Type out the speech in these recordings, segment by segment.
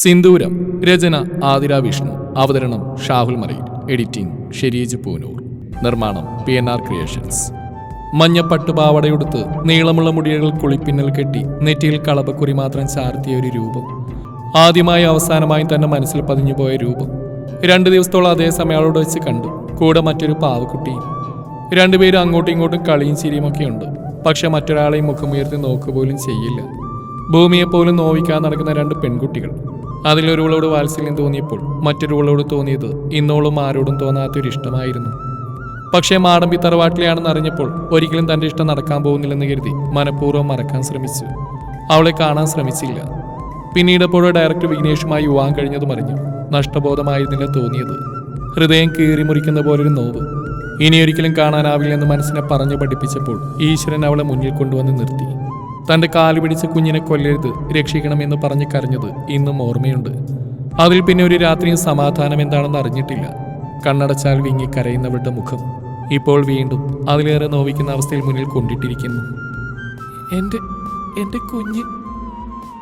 സിന്ദൂരം രചന ആതിര വിഷ്ണു അവതരണം ഷാഹുൽ മറയിൽ എഡിറ്റിംഗ് ഷെരീജ് പൂനൂർ നിർമ്മാണം P N R creations. മഞ്ഞ പട്ടുപാവടയുടുത്ത് നീളമുള്ള മുടികൾ കുളിപ്പിന്നൽ കെട്ടി നെറ്റിയിൽ കളപക്കുറി മാത്രം ചാർത്തിയ ഒരു രൂപം ആദ്യമായി അവസാനമായും തന്നെ മനസ്സിൽ പതിഞ്ഞുപോയ രൂപം. രണ്ടു ദിവസത്തോളം അതേ സമയങ്ങളോട് വെച്ച് കണ്ടു. കൂടെ മറ്റൊരു പാവക്കുട്ടിയും. രണ്ടുപേരും അങ്ങോട്ടും ഇങ്ങോട്ടും കളിയും ചിരിയുമൊക്കെ ഉണ്ട്. പക്ഷെ മറ്റൊരാളെയും മുഖമുയർത്തി നോക്കുപോലും ചെയ്യില്ല. ഭൂമിയെപ്പോലും നോവിക്കാൻ നടക്കുന്ന രണ്ട് പെൺകുട്ടികൾ. അതിലൊരുവളോട് വാത്സല്യം തോന്നിയപ്പോൾ മറ്റൊരുവളോട് തോന്നിയത് ഇന്നോളും ആരോടും തോന്നാത്തൊരു ഇഷ്ടമായിരുന്നു പക്ഷേ മാടമ്പി തറവാട്ടിലെയാണെന്ന് അറിഞ്ഞപ്പോൾ ഒരിക്കലും തന്റെ ഇഷ്ടം നടക്കാൻ പോകുന്നില്ലെന്ന് കരുതി മനഃപൂർവം മറക്കാൻ ശ്രമിച്ചു. അവളെ കാണാൻ ശ്രമിച്ചില്ല. പിന്നീട് എപ്പോഴോ ഡയറക്ടർ വിഘ്നേഷുമായി വിവാഹം കഴിഞ്ഞതും അറിഞ്ഞു. നഷ്ടബോധമായിരുന്നില്ല തോന്നിയത്. ഹൃദയം കീറി മുറിക്കുന്ന പോലൊരു നോവ്. ഇനിയൊരിക്കലും കാണാനാവില്ലെന്ന് മനസ്സിനെ പറഞ്ഞു പഠിപ്പിച്ചപ്പോൾ ഈശ്വരൻ അവളെ മുന്നിൽ കൊണ്ടുവന്ന് നിർത്തി. തന്റെ കാൽ പിടിച്ച് കുഞ്ഞിനെ കൊല്ലരുത് രക്ഷിക്കണമെന്ന് പറഞ്ഞ് കരഞ്ഞത് ഇന്നും ഓർമ്മയുണ്ട്. അതിൽ പിന്നെ ഒരു രാത്രിയും സമാധാനം എന്താണെന്ന് അറിഞ്ഞിട്ടില്ല. കണ്ണടച്ചാൽ വിങ്ങി കരയുന്നവരുടെ മുഖം ഇപ്പോൾ വീണ്ടും അതിലേറെ നോവിക്കുന്ന അവസ്ഥയിൽ മുന്നിൽ കൊണ്ടിട്ടിരിക്കുന്നു. എന്റെ എന്റെ കുഞ്ഞ്.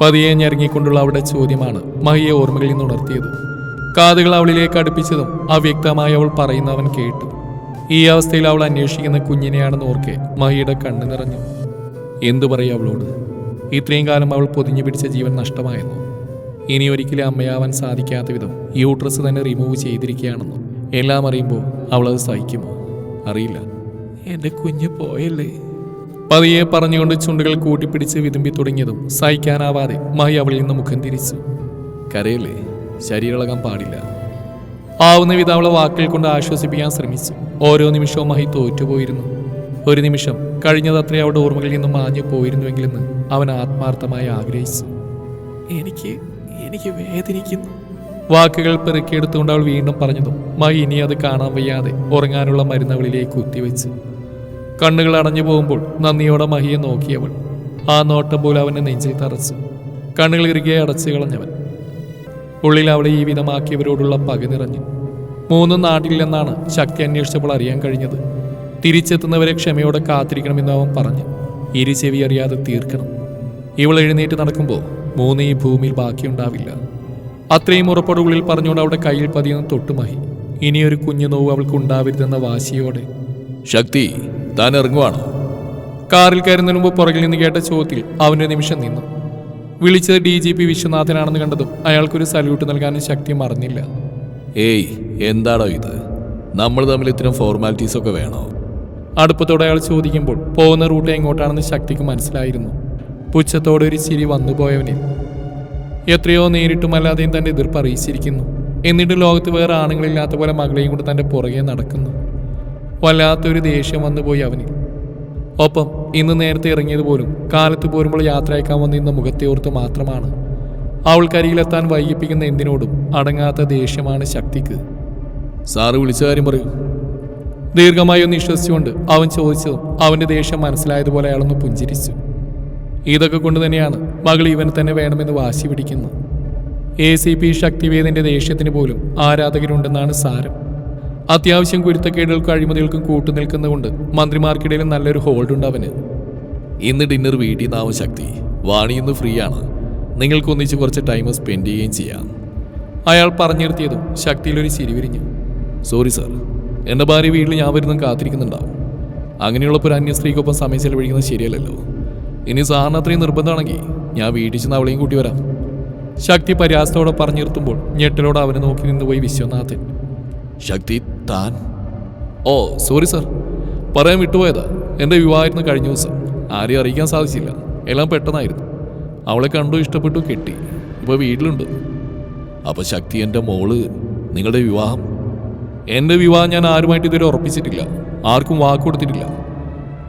പതിയെ ഞെറങ്ങിക്കൊണ്ടുള്ള അവളുടെ ചോദ്യമാണ് മഹിയെ ഓർമ്മകളിൽ നിന്ന് ഉണർത്തിയത്. കാതുകൾ അവളിലേക്ക് അടുപ്പിച്ചതും അവ്യക്തമായി അവൾ പറയുന്നവൻ കേട്ടു. ഈ അവസ്ഥയിൽ അവൾ അന്വേഷിക്കുന്ന കുഞ്ഞിനെയാണെന്ന് ഓർക്കെ മഹിയുടെ കണ്ണു നിറഞ്ഞു. എന്തു പറയും അവളോട്? ഇത്രയും കാലം അവൾ പൊതിഞ്ഞു പിടിച്ച ജീവൻ നഷ്ടമായെന്നു? ഇനി ഒരിക്കലും അമ്മയാവാൻ സാധിക്കാത്ത വിധം യൂട്രസ് തന്നെ റിമൂവ് ചെയ്തിരിക്കുകയാണെന്നും? എല്ലാം അറിയുമ്പോൾ അവൾ അത് സഹിക്കുമോ? അറിയില്ല. എന്റെ കുഞ്ഞ് പോയല്ലേ? പതിയെ പറഞ്ഞുകൊണ്ട് ചുണ്ടുകൾ കൂട്ടിപ്പിടിച്ച് വിതുമ്പി തുടങ്ങിയതും സഹിക്കാനാവാതെ മഹി അവളിൽ നിന്ന് മുഖം തിരിച്ചു. കരയല്ലേ? ശരീരളകാൻ പാടില്ല. ആവുന്ന വിധം അവളെ വാക്കുകൾ കൊണ്ട് ആശ്വസിപ്പിക്കാൻ ശ്രമിച്ചു. ഓരോ നിമിഷവും മഹി തോറ്റുപോയിരുന്നു. ഒരു നിമിഷം കഴിഞ്ഞതത്രേ അവളുടെ ഓർമ്മകളിൽ നിന്നും മാഞ്ഞു പോയിരുന്നുവെങ്കിലെന്ന് അവൻ ആത്മാർത്ഥമായി ആഗ്രഹിച്ചു. എനിക്ക് എനിക്ക് വേദനിക്കുന്നു. വാക്കുകൾ പെറുക്കിയെടുത്തുകൊണ്ട് അവൾ വീണ്ടും പറഞ്ഞതും മഹി ഇനി അത് കാണാൻ വയ്യാതെ ഉറങ്ങാനുള്ള മരുന്നവളിലേക്ക് കുത്തിവെച്ച്. കണ്ണുകൾ അടഞ്ഞു പോകുമ്പോൾ നന്ദിയോടെ മഹിയെ നോക്കിയവൾ. ആ നോട്ടം പോലെ അവനെ നെഞ്ചിൽ തറച്ചു. കണ്ണുകൾ ഇറുകെ അടച്ചു കളഞ്ഞവൻ. ഉള്ളിൽ അവളെ ഈ വിധമാക്കിയവരോടുള്ള പക നിറഞ്ഞു. മൂന്നും നാട്ടിലെന്നാണ് ശക്തി അന്വേഷിച്ചപ്പോൾ അറിയാൻ കഴിഞ്ഞത്. തിരിച്ചെത്തുന്നവരെ ക്ഷമയോടെ കാത്തിരിക്കണമെന്ന് അവൻ പറഞ്ഞു. ഇരി ചെവി അറിയാതെ തീർക്കണം. ഇവൾ എഴുന്നേറ്റ് നടക്കുമ്പോൾ മൂന്ന് ഈ ഭൂമിയിൽ ബാക്കിയുണ്ടാവില്ല. അത്രയും ഉറപ്പടുകളിൽ പറഞ്ഞുകൊണ്ട് അവിടെ കയ്യിൽ പതിയെന്ന് തൊട്ടുമായി ഇനിയൊരു കുഞ്ഞു നോവ് അവൾക്ക് ഉണ്ടാവരുതെന്ന വാശിയോടെ ശക്തി താൻ ഇറങ്ങുവാണ്. കാറിൽ കയറുന്നതിന് മുമ്പ് പുറകിൽ നിന്ന് കേട്ട ചോദ്യത്തിൽ അവനൊരു നിമിഷം നിന്നു. വിളിച്ചത് ഡി ജി പി വിശ്വനാഥനാണെന്ന് കണ്ടതും അയാൾക്കൊരു സല്യൂട്ട് നൽകാനും ശക്തി മറന്നില്ല. ഏയ് എന്താണോ ഇത്? നമ്മൾ തമ്മിൽ ഇത്തരം ഫോർമാലിറ്റീസ് ഒക്കെ വേണോ? അടുപ്പത്തോടെ അയാൾ ചോദിക്കുമ്പോൾ പോകുന്ന റൂട്ട് എങ്ങോട്ടാണെന്ന് ശക്തിക്ക് മനസ്സിലായിരുന്നു. പുച്ഛത്തോടെ ഒരു ചിരി വന്നുപോയവനിൽ എത്രയോ നേരിട്ടുമല്ലാതെയും തന്റെ എതിർപ്പ് അറിയിച്ചിരിക്കുന്നു എന്നിട്ട് ലോകത്ത് വേറെ ആണുങ്ങളില്ലാത്ത പോലെ മകളെയും കൂടെ തന്റെ പുറകെ നടക്കുന്നു. വല്ലാത്തൊരു ദേഷ്യം വന്നുപോയി അവനിൽ. ഒപ്പം ഇന്ന് നേരത്തെ ഇറങ്ങിയത് പോലും കാലത്ത് പോരുമ്പോൾ യാത്രയക്കാൻ വന്നിരുന്ന മുഖത്തെ ഓർത്ത് മാത്രമാണ്. അവൾക്കരികിലെത്താൻ വൈകിപ്പിക്കുന്ന എന്തിനോടും അടങ്ങാത്ത ദേഷ്യമാണ് ശക്തിക്ക്. സാറ് വിളിച്ച കാര്യം പറയൂ. ദീർഘമായി ഒന്ന് വിശ്വസിച്ചുകൊണ്ട് അവൻ ചോദിച്ചു അവന്റെ ദേഷ്യം മനസ്സിലായതുപോലെ അയാളൊന്ന് പുഞ്ചിരിച്ചു. ഇതൊക്കെ കൊണ്ട് തന്നെയാണ് മകൾ ഇവന് തന്നെ വേണമെന്ന് വാശി പിടിക്കുന്നത്. എ സി പി ശക്തിവേദന്റെ ദേഷ്യത്തിന് പോലും ആരാധകരുണ്ടെന്നാണ് സാരം. അത്യാവശ്യം കുരുത്തക്കേടുകൾക്കും അഴിമതികൾക്കും കൂട്ടുനിൽക്കുന്നതുകൊണ്ട് മന്ത്രിമാർക്കിടയിലും നല്ലൊരു ഹോൾഡ് ഉണ്ട് അവന്. ഇന്ന് ഡിന്നർ വീട്ടിൽ നിന്നാവും ശക്തി. വാണി ഇന്ന് ഫ്രീ ആണ്. നിങ്ങൾക്ക് ഒന്നിച്ച് കുറച്ച് ടൈം സ്പെൻഡ് ചെയ്യുകയും ചെയ്യാം. അയാൾ പറഞ്ഞു നിർത്തിയതും ശക്തിയിലൊരു ചിരി വിരിഞ്ഞു. സോറി സാർ എന്റെ ഭാര്യ വീട്ടിൽ ഞാൻ വരുന്നു കാത്തിരിക്കുന്നുണ്ടാവും. അങ്ങനെയുള്ളപ്പോൾ ഒരു അന്യ സ്ത്രീക്കൊപ്പം സമയം ചെലവഴിക്കുന്നത് ശരിയല്ലല്ലോ. ഇനി സാറിന് അത്രയും നിർബന്ധമാണെങ്കിൽ ഞാൻ വീട്ടിൽ ചെന്ന് അവളെയും കൂട്ടി വരാം. ശക്തി പര്യാസത്തോടെ പറഞ്ഞു നിർത്തുമ്പോൾ ഞെട്ടലോടെ അവനെ നോക്കി നിന്നുപോയി വിശ്വനാഥൻ. ശക്തി താൻ? Oh sorry sir. പറയാൻ വിട്ടുപോയതാ. എന്റെ വിവാഹമായിരുന്നു കഴിഞ്ഞ ദിവസം. ആരെയും അറിയിക്കാൻ സാധിച്ചില്ല. എല്ലാം പെട്ടെന്നായിരുന്നു. അവളെ കണ്ടു ഇഷ്ടപ്പെട്ടു കെട്ടി. ഇപ്പോൾ വീട്ടിലുണ്ട്. അപ്പോൾ ശക്തി എന്റെ മോൾ നിങ്ങളുടെ വിവാഹം? എന്റെ വിവാഹം ഞാൻ ആരുമായിട്ട് ഇതുവരെ ഉറപ്പിച്ചിട്ടില്ല. ആർക്കും വാക്ക് കൊടുത്തിട്ടില്ല.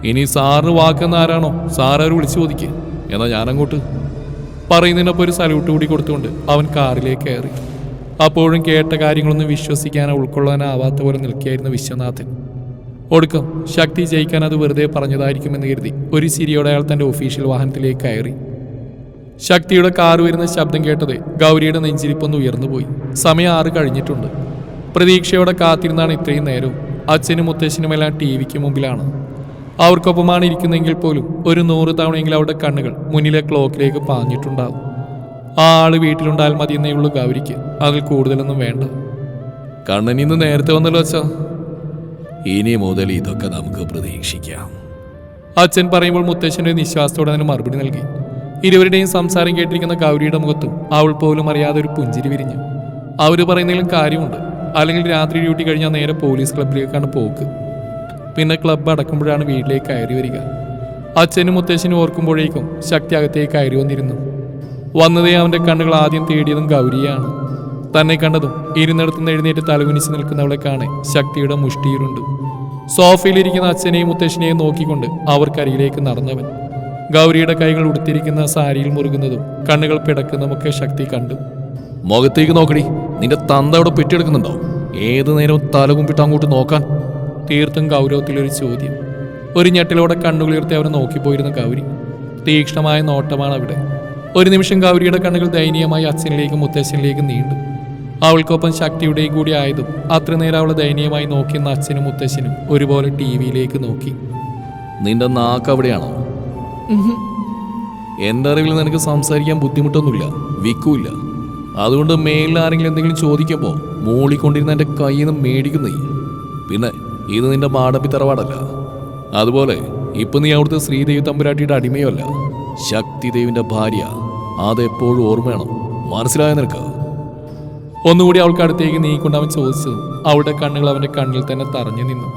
ഇനി സാറിന് വാക്കെന്ന് ആരാണോ സാറാര് വിളിച്ചു ചോദിക്കേ. എന്നാൽ ഞാനങ്ങോട്ട്. പറയുന്നതിനൊപ്പം ഒരു സല്യൂട്ട് കൂടി കൊടുത്തുകൊണ്ട് അവൻ കാറിലേക്ക് കയറി. അപ്പോഴും കേട്ട കാര്യങ്ങളൊന്നും വിശ്വസിക്കാനോ ഉൾക്കൊള്ളാനാവാത്ത പോലെ നിൽക്കുകയായിരുന്നു വിശ്വനാഥൻ. ഒടുക്കം ശക്തി ജയിക്കാൻ അത് വെറുതെ പറഞ്ഞതായിരിക്കുമെന്ന് കരുതി ഒരു ചിരിയോടെ അയാൾ തന്റെ ഒഫീഷ്യൽ വാഹനത്തിലേക്ക് കയറി. ശക്തിയുടെ കാർ വരുന്ന ശബ്ദം കേട്ടത് ഗൗരിയുടെ നെഞ്ചിരിപ്പൊന്ന് ഉയർന്നുപോയി. സമയം ആറ് കഴിഞ്ഞിട്ടുണ്ട്. പ്രതീക്ഷയോടെ കാത്തിരുന്നാണ് ഇത്രയും നേരവും. അച്ഛനും മുത്തശ്ശനുമെല്ലാം ടി വിക്ക് മുമ്പിലാണ്. അവർക്കൊപ്പമാണ് ഇരിക്കുന്നെങ്കിൽ പോലും ഒരു നൂറ് തവണയെങ്കിലും അവരുടെ കണ്ണുകൾ മുന്നിലെ ക്ലോക്കിലേക്ക് പാഞ്ഞിട്ടുണ്ടാകും ആ ആൾ വീട്ടിലുണ്ടായാൽ എന്നേ ഉള്ളൂ ഗൗരിക്ക്. അതിൽ കൂടുതലൊന്നും വേണ്ട. കണ്ണൻ ഇന്ന് നേരത്തെ വന്നല്ലോ അച്ഛാ. ഇനി മുതൽ ഇതൊക്കെ നമുക്ക് പ്രതീക്ഷിക്കാം. അച്ഛൻ പറയുമ്പോൾ മുത്തശ്ശന്റെ നിശ്വാസത്തോടെ അതിന് മറുപടി നൽകി. ഇരുവരുടെയും സംസാരം കേട്ടിരിക്കുന്ന ഗൗരിയുടെ മുഖത്തും അവൾ പോലും അറിയാതെ ഒരു പുഞ്ചിരി വിരിഞ്ഞു. അവർ പറയുന്നതിലും കാര്യമുണ്ട്. അല്ലെങ്കിൽ രാത്രി ഡ്യൂട്ടി കഴിഞ്ഞാൽ നേരെ പോലീസ് ക്ലബിലേക്കാണ് പോക്ക്. പിന്നെ ക്ലബ് അടക്കുമ്പോഴാണ് വീട്ടിലേക്ക് കയറി വരിക. അച്ഛനും മുത്തശ്ശനും ഓർക്കുമ്പോഴേക്കും ശക്തി അകത്തേക്ക് കയറി വന്നിരുന്നു. വന്നതേ അവന്റെ കണ്ണുകൾ ആദ്യം തേടിയതും ഗൗരിയാണ് തന്നെ കണ്ടതും ഇരുന്നിടത്തുനിന്ന് എഴുന്നേറ്റ് തലകുനിച്ച് നിൽക്കുന്നവളെ കാണെ ശക്തിയുടെ മുഷ്ടിയിലുണ്ട്. സോഫയിലിരിക്കുന്ന അച്ഛനെയും മുത്തശ്ശനെയും നോക്കിക്കൊണ്ട് അവർക്കരികിലേക്ക് നടന്നവൻ. ഗൗരിയുടെ കൈകൾ ഉടുത്തിരിക്കുന്ന സാരിയിൽ മുറുകുന്നതും കണ്ണുകൾ പിടക്കുന്നതുമൊക്കെ ശക്തി കണ്ടു. മുഖത്തേക്ക് നോക്കടി. നിന്റെ തന്ത അവിടെ പെറ്റിയെടുക്കുന്നുണ്ടോ ഏത് നേരവും തല കുമ്പിട്ട് അങ്ങോട്ട് നോക്കാൻ. തീർത്തും ഗൗരവത്തിലൊരു ചോദ്യം. ഒരു ഞെട്ടിലൂടെ കണ്ണുകളിർത്തി അവരെ നോക്കിപ്പോയിരുന്ന ഗൗരി. തീക്ഷ്ണമായ നോട്ടമാണ് അവിടെ ഒരു നിമിഷം ഗൗരിയുടെ കണ്ണുകൾ ദയനീയമായി അച്ഛനിലേക്കും മുത്തശ്ശനിലേക്കും നീണ്ടു. അവൾക്കൊപ്പം ശക്തിയുടെയും കൂടി ആയതും അത്ര നേരം അവളെ ദയനീയമായി നോക്കിയെന്ന അച്ഛനും മുത്തശ്ശനും ഒരുപോലെ ടി വിയിലേക്ക് നോക്കി. നിന്റെ നാക്ക് അവിടെയാണോ? എന്റെ അറിവിൽ നിനക്ക് സംസാരിക്കാൻ ബുദ്ധിമുട്ടൊന്നുമില്ല. വിക്കൂല്ല അതുകൊണ്ട് മേലിൽ ആരെങ്കിലും എന്തെങ്കിലും ചോദിക്കുമ്പോൾ മൂളിക്കൊണ്ടിരുന്ന എന്റെ കയ്യിൽ നിന്ന് മേടിക്കുന്നേ. പിന്നെ ഇത് നിന്റെ മാടമ്പി തറവാടല്ല. അതുപോലെ ഇപ്പം നീ അവിടുത്തെ ശ്രീദേവി തമ്പുരാട്ടിയുടെ അടിമയല്ല ശക്തിദേവിന്റെ ഭാര്യ. അതെപ്പോഴും ഓർമ്മയാണ് മനസ്സിലായ നിനക്ക്? ഒന്നുകൂടി അവൾക്ക് അടുത്തേക്ക് നീക്കൊണ്ട് അവൻ ചോദിച്ചു. അവളുടെ കണ്ണുകൾ അവന്റെ കണ്ണിൽ തന്നെ തറഞ്ഞു നിന്നു.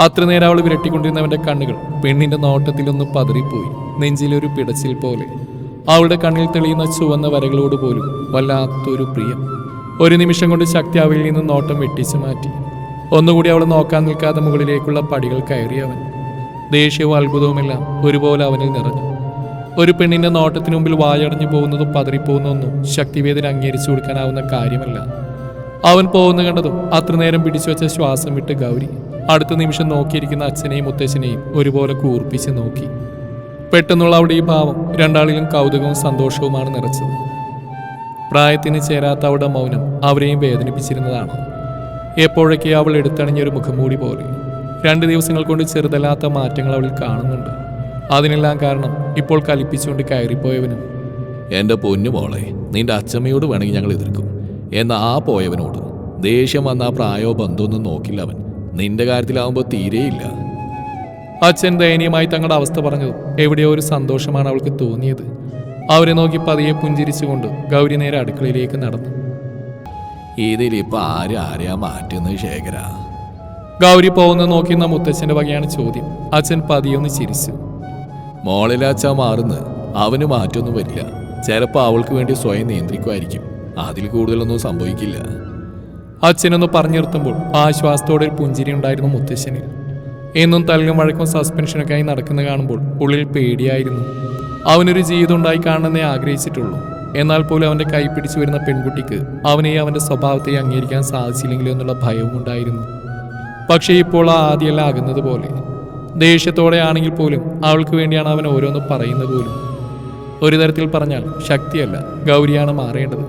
അത്ര നേരം അവൾ വിരട്ടിക്കൊണ്ടിരുന്ന അവന്റെ കണ്ണുകൾ പെണ്ണിന്റെ നോട്ടത്തിലൊന്ന് പതറിപ്പോയി. നെഞ്ചിലൊരു പിടച്ചിൽ പോലെ. അവളുടെ കണ്ണിൽ തെളിയുന്ന ചുവന്ന വരകളോട് പോലും വല്ലാത്തൊരു പ്രിയം. ഒരു നിമിഷം കൊണ്ട് ശക്തി അവയിൽ നിന്ന് നോട്ടം വെട്ടിച്ചു മാറ്റി. ഒന്നുകൂടി അവൾ നോക്കാൻ നിൽക്കാതെ മുകളിലേക്കുള്ള പടികൾ കയറി അവൻ. ദേഷ്യവും അത്ഭുതവുമെല്ലാം ഒരുപോലെ അവനിൽ നിറഞ്ഞു. ഒരു പെണ്ണിന്റെ നോട്ടത്തിന് മുമ്പിൽ വായടഞ്ഞു പോകുന്നതും പതറിപ്പോകുന്നതൊന്നും ശക്തിവേദന അംഗീകരിച്ചു കൊടുക്കാനാവുന്ന കാര്യമല്ല. അവൻ പോകുന്ന കണ്ടതും അത്ര നേരം പിടിച്ചു വെച്ച ശ്വാസം വിട്ട് ഗൗരി അടുത്ത നിമിഷം നോക്കിയിരിക്കുന്ന അച്ഛനെയും മുത്തച്ഛനെയും ഒരുപോലെ കൂർപ്പിച്ച് നോക്കി. പെട്ടെന്നുള്ള അവിടെ ഈ ഭാവം രണ്ടാളിലും കൗതുകവും സന്തോഷവുമാണ് നിറച്ചത്. പ്രായത്തിന് ചേരാത്ത അവളുടെ മൗനം അവരെയും വേദനിപ്പിച്ചിരുന്നതാണ്. എപ്പോഴൊക്കെ അവൾ എടുത്തണിഞ്ഞൊരു മുഖംമൂടി പോലെ. രണ്ട് ദിവസങ്ങൾ കൊണ്ട് ചെറുതല്ലാത്ത മാറ്റങ്ങൾ അവളിൽ കാണുന്നുണ്ട്. അതിനെല്ലാം കാരണം ഇപ്പോൾ കലിപ്പിച്ചുകൊണ്ട് കയറിപ്പോയവനും. എന്റെ പൊന്നു മോളെ നിന്റെ അച്ഛമ്മയോട് വേണമെങ്കിൽ ഞങ്ങൾ എതിർക്കും. എന്ന ആ പോയവനോട്. ദേഷ്യം വന്ന ആ പ്രായോ ബന്ധമൊന്നും നോക്കില്ല അവൻ. നിന്റെ കാര്യത്തിലാവുമ്പോൾ തീരെയില്ല. അച്ഛൻ ദയനീയമായി തങ്ങളുടെ അവസ്ഥ പറഞ്ഞതും എവിടെയോ ഒരു സന്തോഷമാണ് അവൾക്ക് തോന്നിയത്. അവരെ നോക്കി പതിയെ പുഞ്ചിരിച്ചുകൊണ്ട് ഗൗരി നേരെ അടുക്കളയിലേക്ക് നടന്നു. ഇതിലിപ്പോ ആര് മാറ്റുന്നത് ശേഖര? ഗൗരി പോകുന്നത് നോക്കിയെന്ന മുത്തച്ഛന്റെ വകയാണ് ചോദ്യം. അച്ഛൻ പതിയൊന്ന് ചിരിച്ചു. മോളിലാച്ച മാറുന്ന്. അവന് മാറ്റൊന്നും വരില്ല. ചിലപ്പോൾ അവൾക്ക് വേണ്ടി സ്വയം നിയന്ത്രിക്കുമായിരിക്കും. അതിൽ കൂടുതലൊന്നും സംഭവിക്കില്ല. അച്ഛനൊന്ന് പറഞ്ഞു നിർത്തുമ്പോൾ ആശ്വാസത്തോടെ ഒരു പുഞ്ചിരി ഉണ്ടായിരുന്നു മുത്തശ്ശനിൽ എന്നും തല്ലും വഴക്കും സസ്പെൻഷനൊക്കെയായി നടക്കുന്ന കാണുമ്പോൾ ഉള്ളിൽ പേടിയായിരുന്നു. അവനൊരു ജീവിതം ഉണ്ടായി കാണണമെന്നേ ആഗ്രഹിച്ചിട്ടുള്ളൂ. എന്നാൽ പോലും അവന്റെ കൈ പിടിച്ചു വരുന്ന പെൺകുട്ടിക്ക് അവനെ അവന്റെ സ്വഭാവത്തെ അംഗീകരിക്കാൻ സാധിച്ചില്ലെങ്കിലോ എന്നുള്ള ഭയവും ഉണ്ടായിരുന്നു. പക്ഷേ ഇപ്പോൾ ആ ആദ്യമല്ല ആകുന്നത് പോലെ. ദേഷ്യത്തോടെ ആണെങ്കിൽ പോലും അവൾക്ക് വേണ്ടിയാണ് അവൻ ഓരോന്ന് പറയുന്നത് പോലും. ഒരു തരത്തിൽ പറഞ്ഞാൽ ശക്തിയല്ല ഗൗരിയാണ് മാറേണ്ടത്.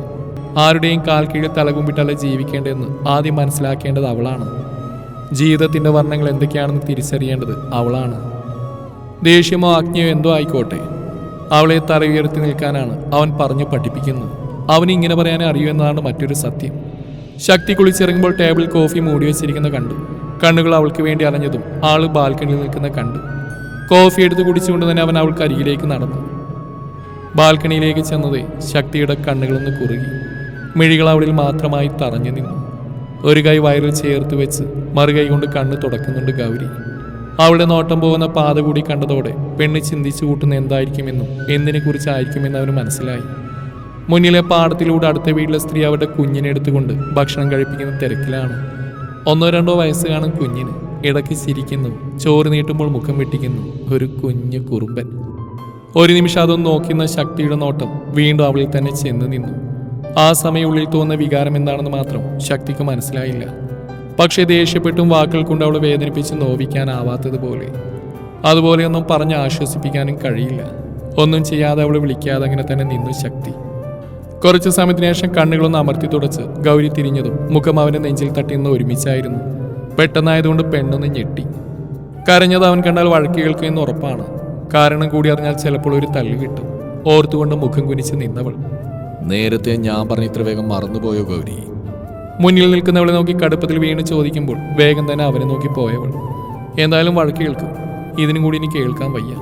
ആരുടെയും കാൽ കീഴിൽ തലകുമ്പിട്ടല്ല ജീവിക്കേണ്ടതെന്ന് ആദ്യം മനസ്സിലാക്കേണ്ടത് അവളാണ്. ജീവിതത്തിന്റെ വർണങ്ങൾ എന്തൊക്കെയാണെന്ന് തിരിച്ചറിയേണ്ടത് അവളാണ്. ദേഷ്യമോ ആജ്ഞയോ എന്തോ ആയിക്കോട്ടെ. അവളെ തല ഉയർത്തി നിൽക്കാനാണ് അവൻ പറഞ്ഞു പഠിപ്പിക്കുന്നത്. അവന് ഇങ്ങനെ പറയാനേ അറിയൂ എന്നതാണ് മറ്റൊരു സത്യം. ശക്തി കുളിച്ചിറങ്ങുമ്പോൾ ടേബിൾ കോഫി മൂടി വെച്ചിരിക്കുന്ന കണ്ടു. കണ്ണുകൾ അവൾക്ക് വേണ്ടി അലഞ്ഞതും ആൾ ബാൽക്കണിയിൽ നിൽക്കുന്ന കണ്ടു. കോഫി എടുത്ത് കുടിച്ചുകൊണ്ട് തന്നെ അവൻ അവൾക്ക് അരികിലേക്ക് നടന്നു. ബാൽക്കണിയിലേക്ക് ചെന്നതേ ശക്തിയുടെ കണ്ണുകളൊന്ന് കുറുകി. മിഴികൾ അവളിൽ മാത്രമായി തറഞ്ഞു നിന്നു. ഒരു കൈ വയറിൽ ചേർത്ത് വെച്ച് മറുകൈ കൊണ്ട് കണ്ണ് തുടക്കുന്നുണ്ട് ഗൗരി. അവളുടെ നോട്ടം പോകുന്ന പാത കൂടി കണ്ടതോടെ പെണ്ണ് ചിന്തിച്ചു കൂട്ടുന്ന എന്തായിരിക്കുമെന്നും എന്തിനെ കുറിച്ചായിരിക്കുമെന്ന് അവന് മനസ്സിലായി. മുന്നിലെ പാടത്തിലൂടെ അടുത്ത വീട്ടിലെ സ്ത്രീ അവരുടെ കുഞ്ഞിനെ എടുത്തുകൊണ്ട് ഭക്ഷണം കഴിപ്പിക്കുന്ന തിരക്കിലാണ്. ഒന്നോ രണ്ടോ വയസ്സ് കാണും കുഞ്ഞിന്. ഇടയ്ക്ക് ചിരിക്കുന്നു ചോറ് നീട്ടുമ്പോൾ മുഖം വെട്ടിക്കുന്നു ഒരു കുഞ്ഞു കുറുമ്പൻ. ഒരു നിമിഷം അതൊന്ന് നോക്കുന്ന ശക്തിയുടെ നോട്ടം വീണ്ടും അവളിൽ തന്നെ ചെന്ന് നിന്നു. ആ സമയമുള്ളിൽ തോന്നുന്ന വികാരം എന്താണെന്ന് മാത്രം ശക്തിക്ക് മനസ്സിലായില്ല. പക്ഷേ ദേഷ്യപ്പെട്ടും വാക്കുകൾ കൊണ്ട് അവളെ വേദനിപ്പിച്ച് നോവിക്കാനാവാത്തതുപോലെ അതുപോലെയൊന്നും പറഞ്ഞ് ആശ്വസിപ്പിക്കാനും കഴിയില്ല. ഒന്നും ചെയ്യാതെ അവളെ വിളിക്കാതെ അങ്ങനെ തന്നെ നിന്നു ശക്തി. കുറച്ച് സമയത്തിന് ശേഷം കണ്ണുകളൊന്ന് അമർത്തി തുടച്ച് ഗൗരി തിരിഞ്ഞതും മുഖം അവന്റെ നെഞ്ചിൽ തട്ടിന്ന് ഒരുമിച്ചായിരുന്നു. പെട്ടെന്നായതുകൊണ്ട് പെണ്ണൊന്ന് ഞെട്ടി. കരഞ്ഞത് അവൻ കണ്ടാൽ വഴക്ക് കേൾക്കുമെന്ന് ഉറപ്പാണ്. കാരണം കൂടി അറിഞ്ഞാൽ ചിലപ്പോൾ ഒരു തല്ല് കിട്ടും. ഓർത്തുകൊണ്ട് മുഖം കുനിച്ച് നിന്നവൾ. നേരത്തെ ഞാൻ പറഞ്ഞ ഇത്ര വേഗം മറന്നുപോയോ ഗൗരി? മുന്നിൽ നിൽക്കുന്നവളെ നോക്കി കടുപ്പത്തിൽ വീണ് ചോദിക്കുമ്പോൾ വേഗം തന്നെ അവനെ നോക്കി പോയവൾ. എന്തായാലും വഴക്ക് കേൾക്കും. ഇതിനും കൂടി ഇനി കേൾക്കാൻ വയ്യ.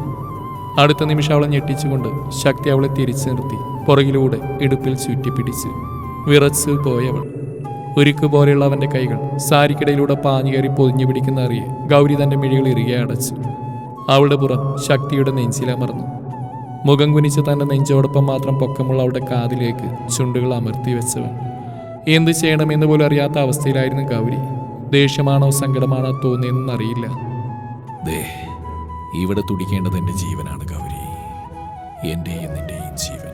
അടുത്ത നിമിഷം അവളെ ഞെട്ടിച്ചുകൊണ്ട് ശക്തി അവളെ തിരിച്ചു നിർത്തി. പുറകിലൂടെ ഇടുപ്പിൽ ചുറ്റിപ്പിടിച്ച് വിറച്ച് പോയവൾ. ഉരുക്ക് പോലെയുള്ള അവന്റെ കൈകൾ സാരിക്കിടയിലൂടെ പാഞ്ഞു കയറി പൊതിഞ്ഞു പിടിക്കുന്ന അറിയെ ഗൗരി തന്റെ മിഴികൾ ഇറുകെ അടച്ചു. അവളുടെ പുറം ശക്തിയുടെ നെഞ്ചിലമർന്നു. മുഖം കുനിച്ച് തന്റെ നെഞ്ചോടൊപ്പം മാത്രം പൊക്കമുള്ള അവളുടെ കാതിലേക്ക് ചുണ്ടുകൾ അമർത്തി വെച്ചവൻ. എന്ത് ചെയ്യണമെന്ന് പോലും അറിയാത്ത അവസ്ഥയിലായിരുന്നു ഗൗരി. ദേഷ്യമാണോ സങ്കടമാണോ തോന്നിയെന്നറിയില്ല ദേ ഇവിടെ തുടിക്കേണ്ടത് എന്റെ ജീവനാണ് ഗൗരി. എന്റെയും നിന്റെയും ജീവൻ.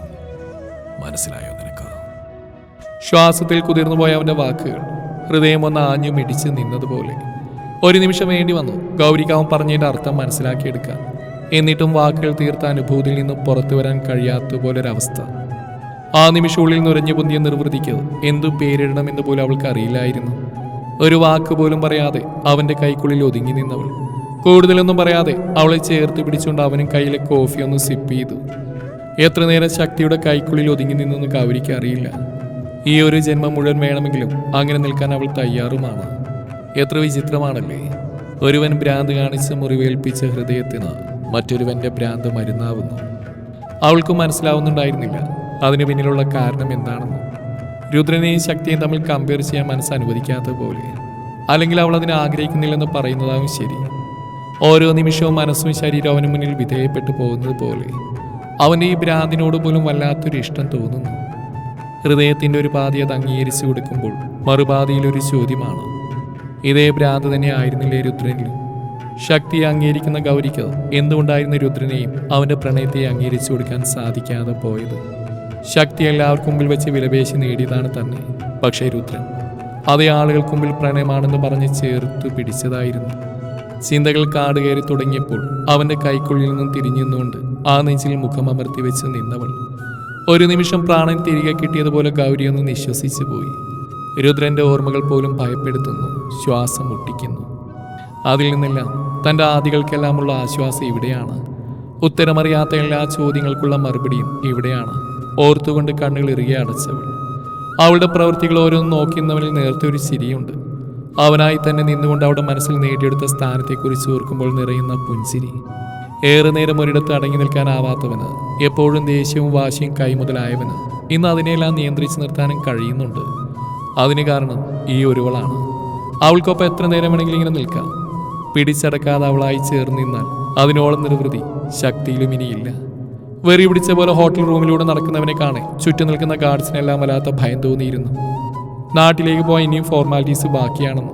മനസ്സിലായോ നിനക്ക്? ശ്വാസത്തിൽ കുതിർന്നു പോയ അവന്റെ വാക്കുകൾ ഹൃദയം ഒന്ന് ആഞ്ഞു മിടിച്ച് നിന്നതുപോലെ. ഒരു നിമിഷം വേണ്ടി വന്നു. ഗൗരിക്ക് അവൻ പറഞ്ഞതിന്റെ അർത്ഥം മനസ്സിലാക്കിയെടുക്കാൻ. എന്നിട്ടും വാക്കുകൾ തീർത്ത അനുഭൂതിയിൽ നിന്ന് പുറത്തു വരാൻ കഴിയാത്ത പോലൊരവസ്ഥ ആ നിമിഷം ഉള്ളിൽ നുരഞ്ഞു പൊന്തിയ നിർവൃതിക്ക് എന്തു പേരിടണമെന്ന് പോലും അവൾക്ക് അറിയില്ലായിരുന്നു. ഒരു വാക്ക് പോലും പറയാതെ അവന്റെ കൈക്കുള്ളിൽ ഒതുങ്ങി നിന്നവൾ. കൂടുതലൊന്നും പറയാതെ അവളെ ചേർത്ത് പിടിച്ചുകൊണ്ട് അവനും കയ്യിലെ കോഫി ഒന്ന് സിപ്പ് ചെയ്തു. എത്ര നേരം ശക്തിയുടെ കൈക്കുള്ളിൽ ഒതുങ്ങി നിന്നെന്ന് കൗരിക്ക് അറിയില്ല. ഈ ഒരു ജന്മം മുഴുവൻ വേണമെങ്കിലും അങ്ങനെ നിൽക്കാൻ അവൾ തയ്യാറുമാണ്. എത്ര വിചിത്രമാണല്ലേ. ഒരുവൻ ഭ്രാന്ത് കാണിച്ച് മുറിവേൽപ്പിച്ച ഹൃദയത്തിന് മറ്റൊരുവന്റെ ഭ്രാന്ത് മരുന്നാവുന്നു. അവൾക്ക് മനസ്സിലാവുന്നുണ്ടായിരുന്നില്ല. അതിന് പിന്നിലുള്ള കാരണം എന്താണെന്ന്. രുദ്രനെയും ശക്തിയും തമ്മിൽ കമ്പയർ ചെയ്യാൻ മനസ്സ് അനുവദിക്കാത്ത പോലെ. അല്ലെങ്കിൽ അവൾ അതിനെ ആഗ്രഹിക്കുന്നില്ലെന്ന് പറയുന്നതാവും ശരി. ഓരോ നിമിഷവും മനസ്സും ശരീരവും അവന് മുന്നിൽ വിധേയപ്പെട്ടു പോകുന്നത് പോലെ. അവന്റെ ഈ ഭ്രാന്തിനോട് പോലും വല്ലാത്തൊരു ഇഷ്ടം തോന്നുന്നു. ഹൃദയത്തിന്റെ ഒരു പാതി അത് അംഗീകരിച്ചു കൊടുക്കുമ്പോൾ മറുപാതിയിലൊരു ചോദ്യമാണ്. ഇതേ ഭ്രാന്ത് തന്നെ ആയിരുന്നില്ലേ രുദ്രനിലും? ശക്തിയെ അംഗീകരിക്കുന്ന ഗൗരിക്ക് എന്തുകൊണ്ടായിരുന്നു രുദ്രനെയും അവന്റെ പ്രണയത്തെ അംഗീകരിച്ചു കൊടുക്കാൻ സാധിക്കാതെ പോയത്? ശക്തി എല്ലാവർക്കും മുമ്പിൽ വെച്ച് വിലപേശി നേടിയതാണ് തന്നെ. പക്ഷേ രുദ്രൻ അതേ ആളുകൾക്ക് മുമ്പിൽ പ്രണയമാണെന്ന് പറഞ്ഞ് ചേർത്ത് പിടിച്ചതായിരുന്നു. ചിന്തകൾ കാട് കയറി തുടങ്ങിയപ്പോൾ അവന്റെ കൈക്കുള്ളിൽ നിന്നും തിരിഞ്ഞുകൊണ്ട് ആ നെഞ്ചിൽ മുഖം അമർത്തി വെച്ച് നിന്നവൾ. ഒരു നിമിഷം പ്രാണൻ തിരികെ കിട്ടിയതുപോലെ ഗൗരി ഒന്ന് നിശ്വസിച്ചു പോയി. രുദ്രന്റെ ഓർമ്മകൾ പോലും ഭയപ്പെടുത്തുന്നു ശ്വാസം മുട്ടിക്കുന്നു. അതിൽ നിന്നെല്ലാം തന്റെ ആദികൾക്കെല്ലാമുള്ള ആശ്വാസം ഇവിടെയാണ്. ഉത്തരമറിയാത്ത എല്ലാ ചോദ്യങ്ങൾക്കുള്ള മറുപടിയും ഇവിടെയാണ്. ഓർത്തുകൊണ്ട് കണ്ണുകൾ ഇറുകെ അടച്ചവൾ. അവളുടെ പ്രവൃത്തികൾ ഓരോന്നും നോക്കുന്നവനിൽ നേരത്തെ ഒരു ചിരിയുണ്ട്. അവനായി തന്നെ നിന്നുകൊണ്ട് അവിടെ മനസ്സിൽ നേടിയെടുത്ത സ്ഥാനത്തെക്കുറിച്ച് ഓർക്കുമ്പോൾ നിറയുന്ന പുഞ്ചിരി. ഏറെ നേരം ഒരിടത്ത് അടങ്ങി നിൽക്കാനാവാത്തവന് എപ്പോഴും ദേഷ്യവും വാശിയും കൈമുതലായവന് ഇന്ന് അതിനെയെല്ലാം നിയന്ത്രിച്ച് നിർത്താനും കഴിയുന്നുണ്ട്. അതിന് കാരണം ഈ ഒരുവളാണ്. അവൾക്കൊപ്പം എത്ര നേരം വേണമെങ്കിലും ഇങ്ങനെ നിൽക്കാം? പിടിച്ചടക്കാതെ അവളായി ചേർന്ന് നിന്നാൽ അതിനോളം നിർവൃതി ശക്തിയിലും ഇനിയില്ല. വെറി പിടിച്ച പോലെ ഹോട്ടൽ റൂമിലൂടെ നടക്കുന്നവനെ കാണെ ചുറ്റും നിൽക്കുന്ന ഗാർഡ്സിനെല്ലാം വല്ലാത്ത ഭയം തോന്നിയിരുന്നു. നാട്ടിലേക്ക് പോയ ഇനിയും ഫോർമാലിറ്റീസ് ബാക്കിയാണെന്ന്.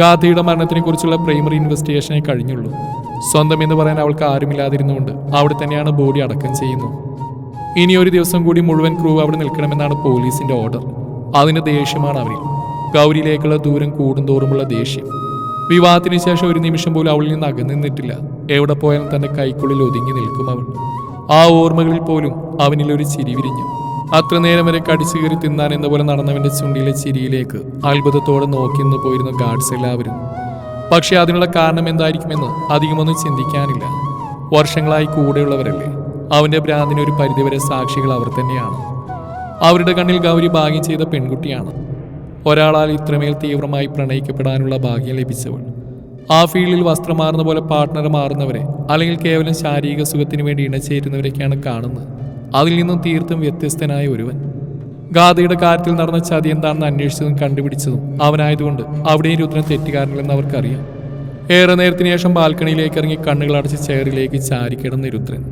മരണത്തിനെ മരണത്തിനെക്കുറിച്ചുള്ള പ്രൈമറി ഇൻവെസ്റ്റിഗേഷനെ കഴിഞ്ഞുള്ളൂ. സ്വന്തം എന്ന് പറയാൻ അവൾക്ക് ആരുമില്ലാതിരുന്നുകൊണ്ട് അവിടെ തന്നെയാണ് ബോഡി അടക്കം ചെയ്യുന്നത്. ഇനി ഒരു ദിവസം കൂടി മുഴുവൻ ക്രൂ അവിടെ നിൽക്കണമെന്നാണ് പോലീസിന്റെ ഓർഡർ അതിന് ദേഷ്യമാണ് അവരിൽ. ഗൗരിയിലേക്കുള്ള ദൂരം കൂടുന്തോറുമുള്ള ദേഷ്യം. വിവാഹത്തിന് ശേഷം ഒരു നിമിഷം പോലും അവളിൽ നിന്ന് അകന്നു നിന്നിട്ടില്ല. എവിടെ പോയാലും തന്റെ കൈക്കുള്ളിൽ ഒതുങ്ങി നിൽക്കും അവൾ. ആ ഓർമ്മകളിൽ പോലും അവനിൽ ഒരു ചിരി വിരിഞ്ഞു. അത്ര നേരം വരെ കടിച്ചു കയറി തിന്നാൻ എന്ന പോലെ നടന്നവന്റെ ചുണ്ടിലെ ചിരിയിലേക്ക് അത്ഭുതത്തോടെ നോക്കി നിന്ന് പോയിരുന്ന ഗാർഡ്സ് എല്ലാവരും. പക്ഷെ അതിനുള്ള കാരണം എന്തായിരിക്കുമെന്ന് അധികമൊന്നും ചിന്തിക്കാനില്ല. വർഷങ്ങളായി കൂടെയുള്ളവരല്ലേ. അവന്റെ ഭ്രാന്തിന് ഒരു പരിധിവരെ സാക്ഷികൾ അവർ തന്നെയാണ്. അവരുടെ കണ്ണിൽ ഗൗരി ഭാഗ്യം ചെയ്ത പെൺകുട്ടിയാണ്. ഒരാളാൽ ഇത്രമേൽ തീവ്രമായി പ്രണയിക്കപ്പെടാനുള്ള ഭാഗ്യം ലഭിച്ചവൾ. ആ ഫീൽഡിൽ വസ്ത്രം മാറുന്ന പോലെ പാർട്ട്ണർ മാറുന്നവരെ അല്ലെങ്കിൽ കേവലം ശാരീരിക സുഖത്തിന് വേണ്ടി ഇണചേരുന്നവരൊക്കെയാണ് കാണുന്നത്. അതിൽ നിന്നും തീർത്തും വ്യത്യസ്തനായ ഒരുവൻ. ഗാഥയുടെ കാര്യത്തിൽ നടന്ന ചതി എന്താണെന്ന് അന്വേഷിച്ചതും കണ്ടുപിടിച്ചതും അവനായതുകൊണ്ട് അവിടെയും രുദ്രൻ തെറ്റുകാരനില്ലെന്ന് അവർക്കറിയാം. ഏറെ നേരത്തിന് ശേഷം ബാൽക്കണിയിലേക്ക് ഇറങ്ങി കണ്ണുകൾ അടച്ച് ചെയറിലേക്ക് ചാരിക്കിടന്ന രുദ്രൻ.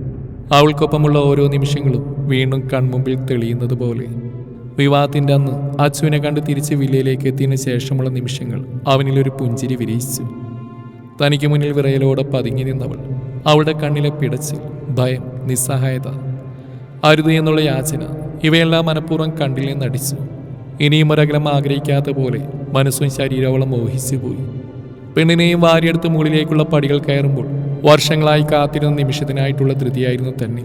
അവൾക്കൊപ്പമുള്ള ഓരോ നിമിഷങ്ങളും വീണ്ടും കൺമുമ്പിൽ തെളിയുന്നത് പോലെ. വിവാഹത്തിന്റെ അന്ന് അച്ചുവിനെ കണ്ട് തിരിച്ച് വില്ലയിലേക്ക് എത്തിയതിനു ശേഷമുള്ള നിമിഷങ്ങൾ അവനിലൊരു പുഞ്ചിരി വിരയിച്ചു. തനിക്ക് മുന്നിൽ വിറയലോടെ പതുങ്ങി നിന്നവൾ അവളുടെ കണ്ണിലെ പിടച്ചിൽ ഭയം നിസ്സഹായത അരുത് എന്നുള്ള യാചന ഇവയെല്ലാം മനഃപൂർവം കണ്ടിൽ നിന്നടിച്ചു ഇനിയും ഒരകലം ആഗ്രഹിക്കാത്ത പോലെ മനസ്സും ശരീരവളം മോഹിച്ചു പോയി. പെണ്ണിനെയും വാരിയെടുത്ത് മുകളിലേക്കുള്ള പടികൾ കയറുമ്പോൾ വർഷങ്ങളായി കാത്തിരുന്ന നിമിഷത്തിനായിട്ടുള്ള ധൃതിയായിരുന്നു തന്നെ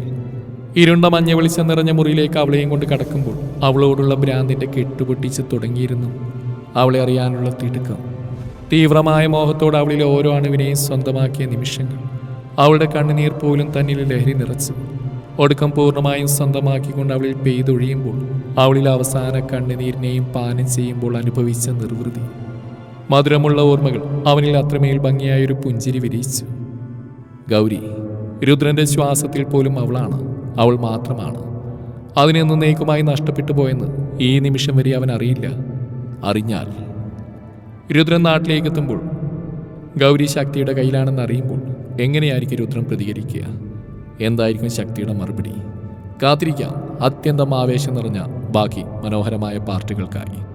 ഇരുണ്ട മഞ്ഞ വെളിച്ചം നിറഞ്ഞ മുറിയിലേക്ക് അവളെയും കൊണ്ട് കടക്കുമ്പോൾ അവളോടുള്ള ഭ്രാന്തിന്റെ കെട്ടുപൊട്ടിച്ച് തുടങ്ങിയിരുന്നു. അവളെ അറിയാനുള്ള തിടുക്കം. തീവ്രമായ മോഹത്തോട് അവളിൽ ഓരോ അണുവിനെയും സ്വന്തമാക്കിയ നിമിഷങ്ങൾ. അവളുടെ കണ്ണുനീർ പോലും തന്നിൽ ലഹരി നിറച്ചു. ഒടുക്കം പൂർണമായും സ്വന്തമാക്കിക്കൊണ്ട് അവളിൽ പെയ്തൊഴിയുമ്പോൾ അവളിൽ അവസാന കണ്ണുനീരിനെയും പാനം ചെയ്യുമ്പോൾ അനുഭവിച്ച നിർവൃതി. മധുരമുള്ള ഓർമ്മകൾ അവനിൽ അത്രമേൽ ഭംഗിയായൊരു പുഞ്ചിരി വിരിയിച്ചു. ഗൗരി രുദ്രന്റെ ശ്വാസത്തിൽ പോലും അവളാണ്. അവൾ മാത്രമാണ്. അതിനെ നെയ്ക്കുമായി നഷ്ടപ്പെട്ടു പോയെന്ന് ഈ നിമിഷം വരെ അവൻ അറിയില്ല. അറിഞ്ഞാൽ രുദ്രൻ നാട്ടിലേക്ക് എത്തുമ്പോൾ ഗൗരി ശക്തിയുടെ കയ്യിലാണെന്ന് അറിയുമ്പോൾ എങ്ങനെയായിരിക്കും രുദ്രൻ പ്രതികരിക്കുക? എന്തായിരിക്കും ശക്തിയുടെ മറുപടി? കാത്തിരിക്കാം. അത്യന്തം ആവേശം നിറഞ്ഞ ബാക്കി മനോഹരമായ പാർട്ടികൾക്കായി.